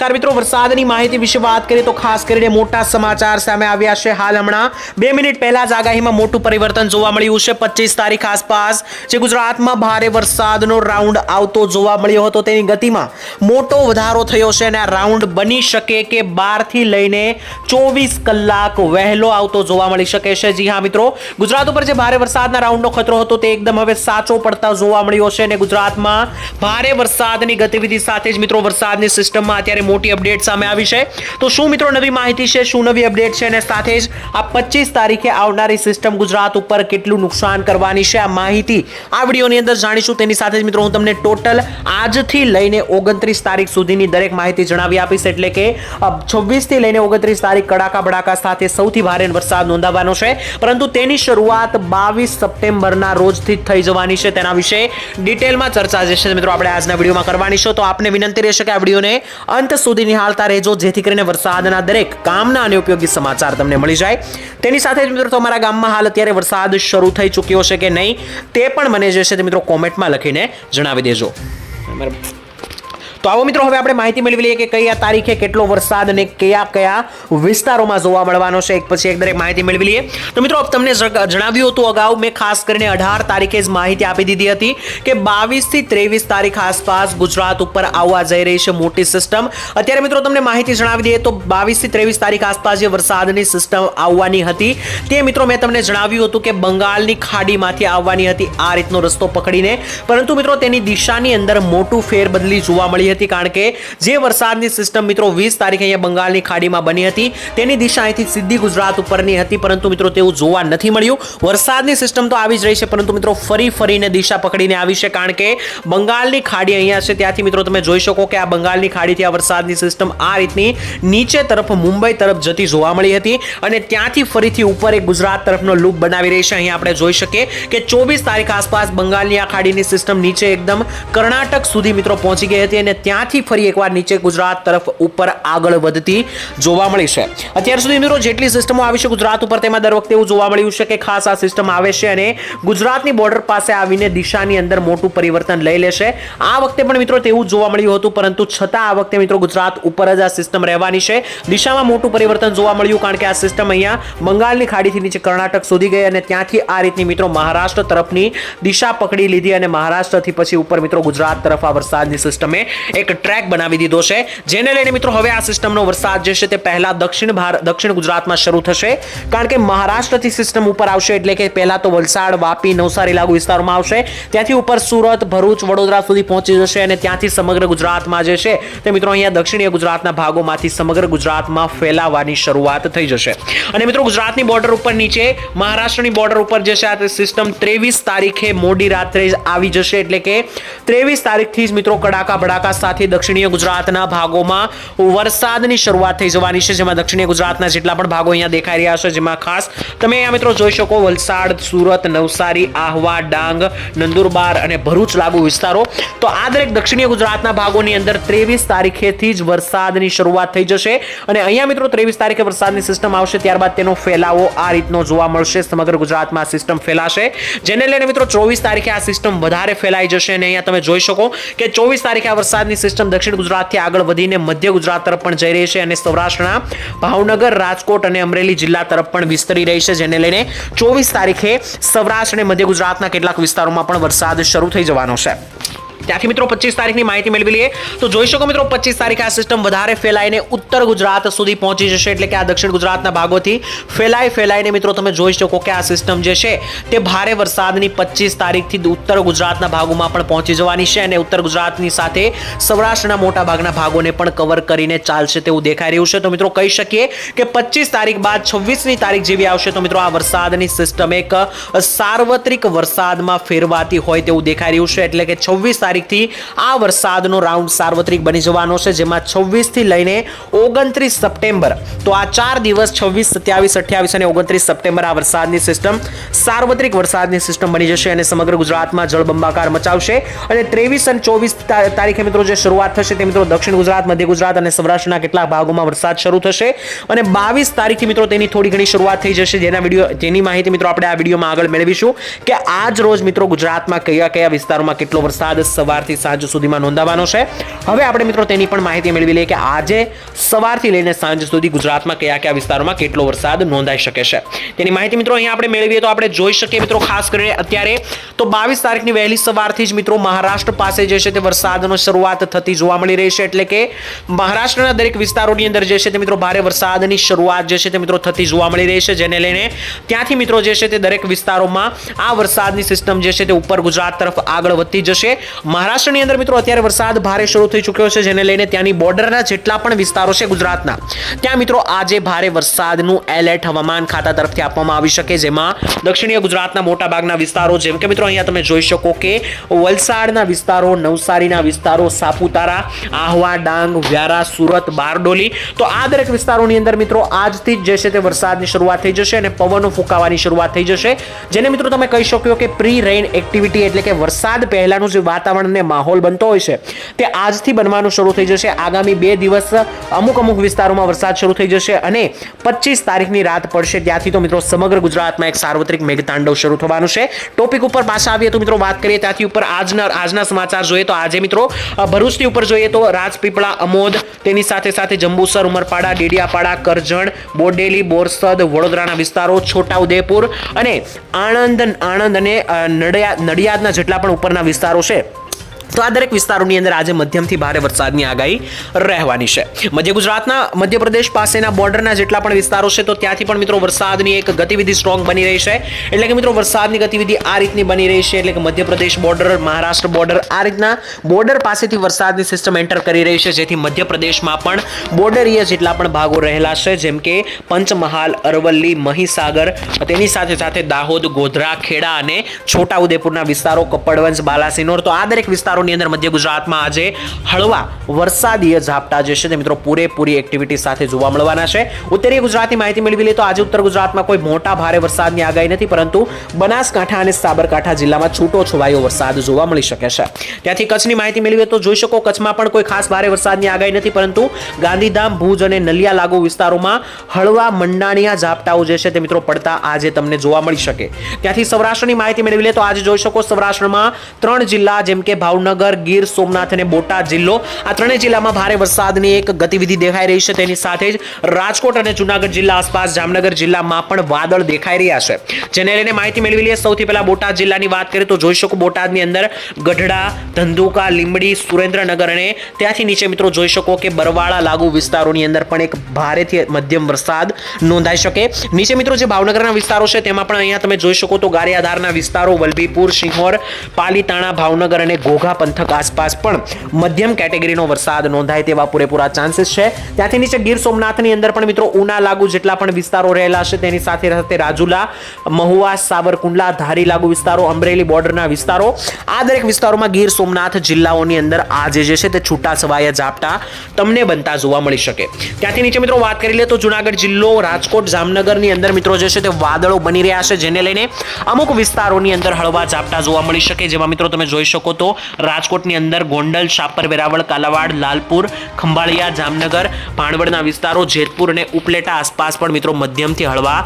નમસ્કાર મિત્રો, વરસાદની માહિતી વિશે વાત કરીએ તો ખાસ કરીને મોટા સમાચાર સામે આવ્યા છે હાલ હમણાં. બે મિનિટ પહેલા જ આગાહીમાં મોટું પરિવર્તન જોવા મળ્યું છે. પચીસ તારીખ આસપાસ જે ગુજરાતમાં ભારે વરસાદનો રાઉન્ડ આવતો જોવા મળ્યો હતો, તેની ગતિમાં મોટો વધારો થયો છે અને આ રાઉન્ડ બની શકે કે બારથી લઈને ચોવીસ કલાક વહેલો આવતો જોવા મળી શકે છે. જી હા મિત્રો, ગુજરાત ઉપર જે ભારે વરસાદના રાઉન્ડનો ખતરો હતો તે એકદમ હવે સાચો પડતા જોવા મળ્યો છે અને ગુજરાતમાં ભારે વરસાદની ગતિવિધિ સાથે જ મિત્રો, વરસાદની સિસ્ટમમાં અત્યારે મોટી અપડેટ સામે આવી છે. તો શું મિત્રો નવી માહિતી છે? શું નવી અપડેટ છે? અને સાથે જ આ પચીસ તારીખે આવનારી સિસ્ટમ ગુજરાત ઉપર કેટલું નુકસાન કરવાની છે? આ માહિતી આ વિડીયોની અંદર જાણીશું. તેની સાથે જ મિત્રો હું તમને ટોટલ આજથી લઈને ઓગણત્રીસ તારીખ સુધીની દરેક માહિતી જણાવી આપીશ. એટલે કે છવ્વીસથી લઈને ઓગણત્રીસ તારીખ કડાકા બડાકા સાથે સૌથી ભારે વરસાદ નોંધાવાનો છે. પરંતુ તેની શરૂઆત બાવીસ સપ્ટેમ્બરના રોજથી થઈ જવાની છે. તેના વિશે ડિટેલમાં ચર્ચા જે છે મિત્રો આપણે આજના વિડીયોમાં કરવાની છે. તો આપને વિનંતી રહેશે કે આ વિડીયોને અંત સુધી નિહાળતા રહેજો, જેથી કરીને વરસાદના દરેક કામના અને ઉપયોગી સમાચાર તમને મળી જાય. તેની સાથે જ મિત્રો, તમારા ગામમાં હાલ અત્યારે વરસાદ શરૂ થઈ ચૂક્યો છે કે નહીં, તે પણ મને જે છે તે મિત્રો કોમેન્ટમાં લખીને જણાવી દેજો. તો આવો મિત્રો, હવે આપણે માહિતી મેળવી લઈએ કે કયા તારીખે કેટલો વરસાદ અને કયા કયા વિસ્તારોમાં જોવા મળવાનો છે. એક પછી એક દરેક માહિતી મેળવી લઈએ. તો મિત્રો તમને જણાવ્યું હતું અગાઉ, મેં ખાસ કરીને અઢાર તારીખે જ માહિતી આપી દીધી હતી કે બાવીસથી ત્રેવીસ તારીખ આસપાસ ગુજરાત ઉપર આવવા જઈ રહી છે મોટી સિસ્ટમ અત્યારે મિત્રો, તમને માહિતી જણાવી દઈએ તો બાવીસથી ત્રેવીસ તારીખ આસપાસ જે વરસાદની સિસ્ટમ આવવાની હતી, તે મિત્રો મેં તમને જણાવ્યું હતું કે બંગાળની ખાડીમાંથી આવવાની હતી. આ રીતનો રસ્તો પકડીને. પરંતુ મિત્રો, તેની દિશાની અંદર મોટું ફેરબદલી જોવા મળી હતી કારણ કે જે વરસાદની સિસ્ટમ મિત્રો વીસ તારીખે અહીંયા બંગાળની ખાડીમાં બની હતી. તેની દિશા અહીંથી સીધી ગુજરાત ઉપરની હતી, પરંતુ મિત્રો તેવું જોવા નથી મળ્યું. વરસાદની સિસ્ટમ તો આવી જ રહી છે, પરંતુ મિત્રો ફરી ફરીને દિશા પકડીને આવી છે કારણ કે બંગાળની ખાડી અહીંયા છે. ત્યાંથી મિત્રો તમે જોઈ શકો કે આ બંગાળની ખાડીથી આ વરસાદની સિસ્ટમ આ રીતની નીચે તરફ મુંબઈ તરફ જતી જોવા મળી હતી અને ત્યાંથી ફરીથી ઉપર એક ગુજરાત તરફનો લૂપ બનાવી રહી છે. અહીંયા આપણે જોઈ શકીએ કે ચોવીસ તારીખ આસપાસ બંગાળની આ ખાડીની સિસ્ટમ નીચે એકદમ કર્ણાટક સુધી મિત્રો પહોંચી ગઈ હતી અને ત્યાંથી ફરી એકવાર નીચે ગુજરાત તરફ ઉપર આગળ વધતી જોવા મળી છે. અત્યાર સુધી મિત્રો જેટલી સિસ્ટમો આવી છે ગુજરાત ઉપર, તેમાં દર વખતે એવું જોવા મળ્યું છે કે ખાસ આ સિસ્ટમ આવે છે અને ગુજરાતની બોર્ડર પાસે આવીને દિશાની અંદર મોટું પરિવર્તન લઈ લેશે. આ વખતે પણ મિત્રો તેવું જોવા મળ્યું હતું, પરંતુ છતાં આ વખતે મિત્રો ગુજરાત ઉપર જ આ સિસ્ટમ રહેવાની છે. દિશામાં મોટું પરિવર્તન જોવા મળ્યું કારણ કે આ સિસ્ટમ અહીંયા બંગાળની ખાડીથી નીચે કર્ણાટક સુધી ગઈ અને ત્યાંથી આ રીતની મિત્રો મહારાષ્ટ્ર તરફની દિશા પકડી લીધી અને મહારાષ્ટ્રથી પછી ઉપર મિત્રો ગુજરાત તરફ આ વરસાદની સિસ્ટમે એક ટ્રેક બનાવી દીધો છે. જેને લઈને મિત્રો હવે આ સિસ્ટમનો વરસાદ જે છે તે પહેલા દક્ષિણ ભારત દક્ષિણ ગુજરાતમાં શરૂ થશે. કારણ કે મહારાષ્ટ્રથી સિસ્ટમ ઉપર આવશે એટલે કે પહેલા તો વલસાડ, વાપી, નવસારી લાગુ વિસ્તારોમાં આવશે. ત્યાંથી ઉપર સુરત, ભરૂચ, વડોદરા સુધી પહોંચી જશે અને ત્યાંથી સમગ્ર ગુજરાતમાં જે છે તે મિત્રો અહીંયા દક્ષિણીય ગુજરાતના ભાગોમાંથી સમગ્ર ગુજરાતમાં ફેલાવાની શરૂઆત થઈ જશે. અને મિત્રો ગુજરાતની બોર્ડર ઉપર નીચે, મહારાષ્ટ્રની બોર્ડર ઉપર જે છે આ સિસ્ટમ ત્રેવીસ તારીખે મોડી રાત્રે આવી જશે. એટલે કે ત્રેવીસ તારીખથી જ મિત્રો કડાકા ભડાકા સાથે દક્ષિણીય ગુજરાતના ભાગોમાં વરસાદની શરૂઆત થઈ જવાની છે, જેમાં દક્ષિણીય ગુજરાતના જેટલા પણ ભાગો અહીંયા દેખાઈ રહ્યા છે, જેમાં ખાસ તમે અહીંયા મિત્રો જોઈ શકો વલસાડ, સુરત, નવસારી, આહવા, ડાંગ, નંદુરબાર અને ભરૂચ લાગુ વિસ્તારો. તો આ દરેક દક્ષિણીય ગુજરાતના ભાગોની અંદર ત્રેવીસ તારીખેથી જ વરસાદની શરૂઆત થઈ જશે અને અહીંયા મિત્રો ત્રેવીસ તારીખે વરસાદની સિસ્ટમ આવશે, ત્યારબાદ તેનો ફેલાવો આ રીતનો જોવા મળશે. સમગ્ર ગુજરાતમાં આ સિસ્ટમ ફેલાશે. જેને લઈને મિત્રો ચોવીસ તારીખે આ સિસ્ટમ વધારે ફેલાઈ જશે અને અહીંયા તમે જોઈ શકો કે ચોવીસ તારીખે આ વરસાદની સિસ્ટમ દક્ષિણ ગુજરાતથી આગળ વધીને મધ્ય ગુજરાત તરફ પણ જઈ રહી છે અને સૌરાષ્ટ્રના ભાવનગર, રાજકોટ અને અમરેલી જિલ્લા તરફ પણ વિસ્તરી રહી છે, જેને લઈને ચોવીસ તારીખે સૌરાષ્ટ્ર અને મધ્ય ગુજરાતના કેટલાક વિસ્તારોમાં પણ વરસાદ શરૂ થઈ જવાનો છે. ત્યાંથી મિત્રો પચીસ તારીખની માહિતી મેળવી લઈએ. તો જોઈ શકો મિત્રો, પચીસ તારીખે આ સિસ્ટમ વધારે ફેલાઈને ઉત્તર ગુજરાત સુધી પહોંચી જશે, એટલે કે આ દક્ષિણ ગુજરાતના ભાગોથી ફેલાઈ ફેલાઈને મિત્રો તમે જોઈ શકો કે આ સિસ્ટમ જે છે તે ભારે વરસાદની પચીસ તારીખથી ઉત્તર ગુજરાતના ભાગોમાં પણ પહોંચી જવાની છે અને ઉત્તર ગુજરાતની સાથે સૌરાષ્ટ્રના મોટા ભાગના ભાગોને પણ કવર કરીને ચાલશે તેવું દેખાઈ રહ્યું છે. તો મિત્રો કહી શકીએ કે પચીસ તારીખ બાદ છવ્વીસની તારીખ જેવી આવશે, તો મિત્રો આ વરસાદની સિસ્ટમ એક સાર્વત્રિક વરસાદમાં ફેરવાતી હોય તેવું દેખાઈ રહ્યું છે. એટલે કે છવ્વીસ તારીખથી આ વરસાદનો રાઉન્ડ સાર્વત્રિક બની જવાનો છે, જેમાં છવ્વીસથી લઈને ઓગણત્રીસ સપ્ટેમ્બર. તો આ ચાર દિવસ, છવ્વીસ, સત્યાવીસ, અઠ્યાવીસ અને ઓગણત્રીસ સપ્ટેમ્બર આ વરસાદની સિસ્ટમ સાર્વત્રિક વરસાદની સિસ્ટમ બની જશે અને સમગ્ર ગુજરાતમાં જળબંબાકાર મચાવશે. અને ત્રેવીસ અને ચોવીસ તારીખે મિત્રો જે શરૂઆત થશે તે મિત્રો દક્ષિણ ગુજરાત, મધ્ય ગુજરાત અને સૌરાષ્ટ્રના કેટલાક ભાગોમાં વરસાદ શરૂ થશે. અને બાવીસ તારીખથી મિત્રો તેની થોડી ઘણી શરૂઆત થઈ જશે. જેના વીડિયો, જેની માહિતી મિત્રો આપણે આ વિડીયોમાં આગળ મેળવીશું કે આજ રોજ મિત્રો ગુજરાતમાં કયા કયા વિસ્તારોમાં કેટલો વરસાદ સવારથી સાંજ સુધીમાં નોંધાવાનો છે. હવે આપણે મિત્રો તેની પણ માહિતી મેળવી લઈએ કે આજે સવારથી લઈને સાંજ સુધી ગુજરાતમાં કયા કયા વિસ્તારોમાં કેટલો વરસાદ નોંધાઈ શકે છે. તેની માહિતી મિત્રો અહીંયા આપણે મેળવીએ તો આપણે જોઈ શકીએ મિત્રો ખાસ કરીને અત્યારે તો બાવીસ તારીખની વહેલી સવારથી જ મિત્રો મહારાષ્ટ્ર પાસે જે છે તે વરસાદનો શરૂઆત થતી જોવા મળી રહી છે. એટલે કે મહારાષ્ટ્રના દરેક વિસ્તારોની અંદર જે છે તે મિત્રો ભારે વરસાદની શરૂઆત જે છે તે મિત્રો થતી જોવા મળી રહી છે. જેને લઈને ત્યાંથી મિત્રો જે છે તે દરેક વિસ્તારોમાં આ વરસાદની સિસ્ટમ જે છે તે ઉપર ગુજરાત તરફ આગળ વધતી જશે. મહારાષ્ટ્રની અંદર મિત્રો અત્યારે વરસાદ ભારે શરૂ થઈ ચૂક્યો છે, જેને લઈને ત્યાંની બોર્ડરના જેટલા પણ વિસ્તારો છે ગુજરાતના, ત્યાં મિત્રો આજે ભારે વરસાદનું એલર્ટ હવામાન ખાતા તરફથી આપવામાં આવી શકે, જેમાં દક્ષિણીય ગુજરાતના મોટા ભાગના વિસ્તારો, જેમ કે મિત્રો અહીંયા તમે જોઈ શકો કે વલસાડના વિસ્તારો, નવસારીના વિસ્તારો, સાપુતારા, આહવા, ડાંગ, વ્યારા, સુરત, બારડોલી, તો આ દરેક વિસ્તારોની અંદર મિત્રો આજથી જ જે છે તે વરસાદની શરૂઆત થઈ જશે અને પવનો ફૂંકાવાની શરૂઆત થઈ જશે, જેને મિત્રો તમે કહી શકો કે પ્રી રેઇન એક્ટિવિટી એટલે કે વરસાદ પહેલાનું જે વાતાવરણ ને માહોલ બનતો હોય છે. તે આજથી બનવાનું શરૂ થઈ જશે. આગામી બે દિવસ અમુક અમુક વિસ્તારોમાં વરસાદ શરૂ થઈ જશે અને પચીસ તારીખની રાત પડશે. ત્યાંથી તો મિત્રો સમગ્ર ગુજરાતમાં એક સાર્વત્રિક મેઘતાંડવ શરૂ થવાનું છે. ટોપિક ઉપર પાછા આવીએ તો મિત્રો વાત કરીએ ત્યાંથી ઉપર આજના આજના સમાચાર જોઈએ તો આજે મિત્રો ભરૂચની ઉપર જોઈએ તો રાજપીપળા, અમોદ, તેની સાથે સાથે જંબુસર, ઉમરપાડા, ડેડિયાપાડા, કરજણ, બોડેલી, બોરસદ, વડોદરાના વિસ્તારો, છોટાઉદેપુર અને આણંદ આણંદ અને નડિયાદ નડિયાદના જેટલા પણ ઉપરના વિસ્તારો છે. તો આ દરેક વિસ્તારોની અંદર આજે મધ્યમથી ભારે વરસાદની આગાહી રહેવાની છે. મધ્ય ગુજરાતના મધ્યપ્રદેશ પાસેના બોર્ડરના જેટલા પણ વિસ્તારો છે, તો ત્યાંથી પણ મિત્રો વરસાદની એક ગતિવિધિ સ્ટ્રોંગ બની રહી છે. એટલે કે મિત્રો વરસાદની ગતિવિધિ આ રીતની બની રહી છે, એટલે કે મધ્યપ્રદેશ બોર્ડર મહારાષ્ટ્ર બોર્ડર આ રીતના બોર્ડર પાસેથી વરસાદની સિસ્ટમ એન્ટર કરી રહી છે, જેથી મધ્યપ્રદેશમાં પણ બોર્ડરીય જેટલા પણ ભાગો રહેલા છે, જેમ કે પંચમહાલ, અરવલ્લી, મહીસાગર, તેની સાથે સાથે દાહોદ, ગોધરા, ખેડા અને છોટાઉદેપુરના વિસ્તારો, કપડવંજ, બાલાસિનોર, તો આ દરેક વિસ્તારોની અંદર મધ્ય ગુજરાતમાં આજે હળવા વરસાદીય ઝાપટા જે છે તે મિત્રો પૂરેપૂરી એક્ટિવિટી સાથે જોવા મળવાના છે. ઉત્તરીય ગુજરાતની માહિતી મેળવી લઈએ તો આજે ઉત્તર ગુજરાતમાં કોઈ મોટા ભારે વરસાદની આગાહી નથી, પરંતુ બનાસકાંઠા અને સાબરકાંઠા જિલ્લામાં છૂટો છવાયો વરસાદ જોવા મળી શકે છે. ત્યાંથી કચ્છની માહિતી મેળવીએ તો જોઈ શકો કચ્છમાં પણ કોઈ ખાસ ભારે વરસાદની આગાહી નથી, પરંતુ ગાંધીધામ, ભુજ અને નલિયા લાગુ વિસ્તારોમાં હળવા મંડાણિયા ઝાપટાઓ જે છે તે મિત્રો પડતા આજે તમને જોવા મળી શકે. ત્યાંથી સૌરાષ્ટ્રની માહિતી મેળવી લે તો આજે જોઈ શકો સૌરાષ્ટ્રમાં ત્રણ જિલ્લા જેમ કે ભાવનગર ગીર, સોમનાથ અને બોટાદ જિલ્લો. આ ત્રણેય જિલ્લામાં ભારે વરસાદની એક ગતિવિધિ દેખાઈ રહી છે. તેની સાથે જ રાજકોટ અને જુનાગઢ જિલ્લા આસપાસ જામનગર જિલ્લામાં પણ વાદળ દેખાઈ રહ્યા છે. જેને લઈને માહિતી મેળવી લઈએ. સૌથી પહેલા બોટાદ જિલ્લાની વાત કરીએ તો જોઈ શકો બોટાદની અંદર ગઢડા, ધંધુકા, લીંબડી, સુરેન્દ્રનગર અને ત્યાંથી નીચે મિત્રો જોઈ શકો કે બરવાળા લાગુ વિસ્તારોની અંદર પણ એક ભારેથી મધ્યમ વરસાદ નોંધાઈ શકે. નીચે મિત્રો જે ભાવનગરના વિસ્તારો છે તેમાં પણ અહીંયા તમે જોઈ શકો તો ગારિયાધારના વિસ્તારો, વલભીપુર સિંહોર પાલીતાણા, ભાવનગર અને ઘોઘા પંથક આસપાસ પણ મધ્યમ કેટેગરીનો વરસાદ નોંધાય તેવા પૂરેપૂરા ચાન્સીસ છે. ત્યાંથી નીચે ગીર સોમનાથની અંદર પણ મિત્રો ઉના લાગુ જેટલા પણ વિસ્તારો રહેલા છે, તેની સાથે સાથે રાજુલા, મહુવા, સાવરકુંડલા, ધારી લાગુ વિસ્તારો, અમરેલી બોર્ડરના વિસ્તારો. આ દરેક વિસ્તારોમાં ગીર સોમનાથ જિલ્લાઓની અંદર આજે જે છે તે છૂટા છવાયા ઝાપટા તમને બનતા જોવા મળી શકે. ત્યાંથી નીચે મિત્રો વાત કરી લે તો જુનાગઢ જિલ્લો, રાજકોટ, જામનગરની અંદર મિત્રો જે છે તે વાદળો બની રહ્યા છે, જેને લઈને અમુક વિસ્તારોની અંદર હળવા ઝાપટા જોવા મળી શકે, જેમાં મિત્રો તમે જોઈ શકો તો રાજકોટની અંદર ગોંડલ, શાપર, વેરાવળ, કાલાવાડ, લાલપુર, ખંભાળિયા, જામનગર, ભાણવડના વિસ્તારો, જેતપુર અને ઉપલેટા આસપાસ પણ મિત્રો મધ્યમથી હળવા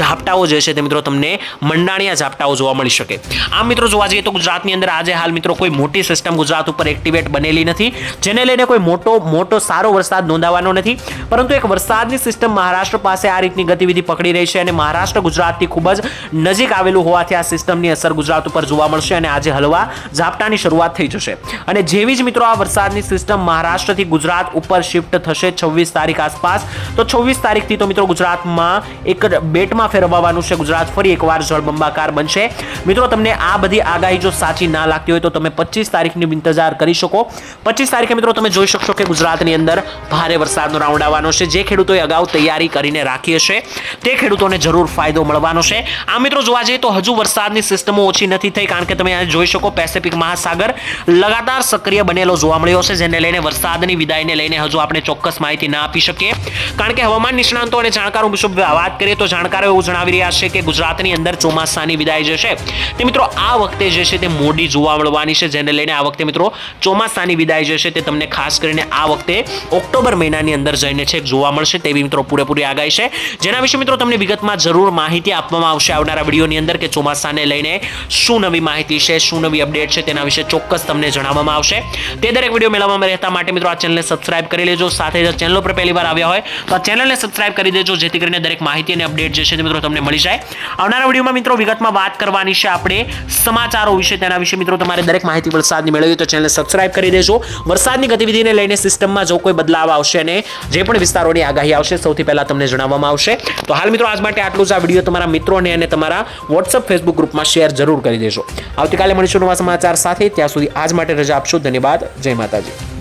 ઝાપટાઓ જે છે તે મિત્રો તમને મંડાણિયા ઝાપટાઓ જોવા મળી શકે. આમ મિત્રો જોવા જઈએ તો ગુજરાતની અંદર આજે હાલ મિત્રો કોઈ મોટી સિસ્ટમ ગુજરાત ઉપર એક્ટિવેટ બનેલી નથી, જેને લઈને કોઈ મોટો મોટો સારો વરસાદ નોંધાવાનો નથી, પરંતુ એક વરસાદની સિસ્ટમ મહારાષ્ટ્ર પાસે આ રીતની ગતિવિધિ પકડી રહી છે અને મહારાષ્ટ્ર ગુજરાતથી ખૂબ જ નજીક આવેલું હોવાથી આ સિસ્ટમની અસર ગુજરાત ઉપર જોવા મળશે અને આજે હળવા ઝાપટાની શરૂઆત થઈ જશે. અને જેવી જ મિત્રો આ વરસાદની સિસ્ટમ મહારાષ્ટ્રથી ગુજરાત ઉપર શિફ્ટ થશે છવ્વીસ તારીખ આસપાસ, તો છવ્વીસ તારીખથી તો મિત્રો ગુજરાતમાં એક બેટમાં ફેરવવાનું છે. ગુજરાત ફરી એકવાર જળબંબાકાર બનશે. મિત્રો, તમને આ બધી આગાહી જો સાચી ના લાગતી હોય તો તમે પચીસ તારીખની ઇંતજાર કરી શકો. પચીસ તારીખે મિત્રો તમે જોઈ શકશો કે ગુજરાતની અંદર ભારે વરસાદનો રાઉન્ડ આવવાનો છે. જે ખેડૂતોએ અગાઉ તૈયારી કરીને રાખી હશે, તે ખેડૂતોને જરૂર ફાયદો મળવાનો છે. આ મિત્રો જોવા જઈએ તો હજુ વરસાદની સિસ્ટમો ઓછી નથી થઈ, કારણ કે તમે જોઈ શકો પેસિફિક મહાસાગર લગાતાર સક્રિય બનેલો જોવા મળ્યો છે જેને લઈને વરસાદની વિદાયને લઈને હજુ આપણે ચોક્કસ માહિતી ના આપી શકીએ. કારણ કે હવામાન નિષ્ણાંતો અને જાણકારો વિશે વાત કરીએ તો જાણકારો એવું જણાવી રહ્યા છે કે ગુજરાતની અંદર ચોમાસાની વિદાય જે છે, તે મિત્રો આ વખતે જે છે તે મોડી જોવા મળવાની છે, જેને લઈને આ વખતે મિત્રો ચોમાસાની વિદાય જે છે તે તમને ખાસ કરીને આ વખતે ઓક્ટોબર મહિનાની અંદર જઈને છે જોવા મળશે તેવી મિત્રો પૂરેપૂરી આગાહી છે. જેના વિશે મિત્રો તમને વિગતમાં જરૂર માહિતી આપવામાં આવશે આવનારા વિડીયોની અંદર કે ચોમાસાને લઈને શું નવી માહિતી છે, શું નવી અપડેટ છે તેના વિશે ચોક્કસ ચોક્કસ તમને જણાવવામાં આવશે. તે દરેક વીડિયો મેળવવામાં રહેતા માટે મિત્રો આ ચેનલને સબસ્ક્રાઇબ કરી લેજો. સાથે જ ચેનલ પર પહેલી વાર આવ્યા હોય, તો આ ચેનલને સબસ્ક્રાઇબ કરી દેજો, જેથી કરીને દરેક માહિતી અને અપડેટ જે છે તે મિત્રો તમને મળી જાય. આવનારા વિડીયોમાં મિત્રો વિગતમાં વાત કરવાની છે આપણે સમાચારો વિશે. તેના વિશે મિત્રો તમારે દરેક માહિતી વરસાદની મેળવી તો ચેનલને સબસ્ક્રાઇબ કરી દેજો. વરસાદની ગતિવિધિને લઈને સિસ્ટમમાં જો કોઈ બદલાવ આવશે અને જે પણ વિસ્તારોની આગાહી આવશે, સૌથી પહેલાં તમને જણાવવામાં આવશે. તો હાલ મિત્રો આજ માટે આટલું જ. આ વીડિયો તમારા મિત્રોને અને તમારા વોટ્સઅપ ફેસબુક ગ્રુપમાં શેર જરૂર કરી દેજો. આવતીકાલે મળીશું નવા સમાચાર સાથે. ત્યાં આજ માટે રજા આપશો. ધન્યવાદ. જય માતાજી.